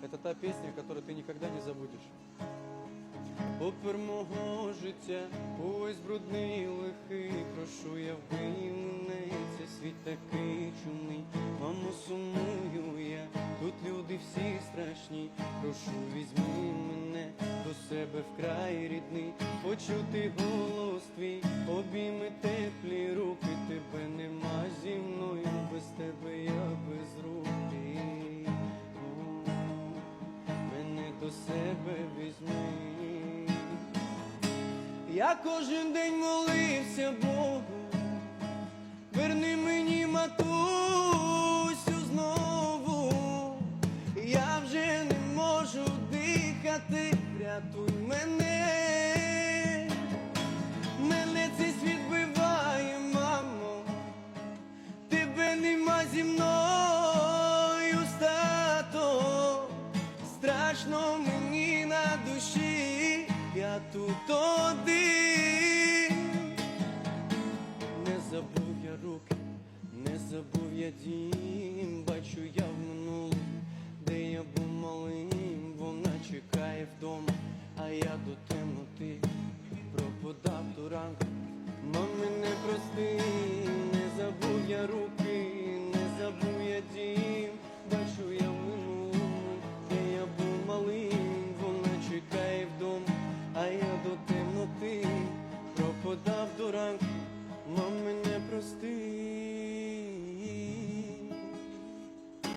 Это та песня, которую ты никогда не забудешь. Опер мого життя, ось брудний лихий, прошу я вбий мене, цей світ такий чумний, мамо сумую я, тут люди всі страшні, прошу візьми мене до себе вкрай рідний, почути голос твій, обійми теплі руки, тебе нема зі візьми. Я кожен день молився Богу, верни мені матусю знову, я вже не можу дихати, врятуй мене, мені на душі, я тут один. Не забув я руки, не забув я дім, бачу я в минулому, де я був малим, вона чекає вдома, а я до темноти пропадав до ранку, мами не прости, не забув я руки. ранку, мам, мене прости.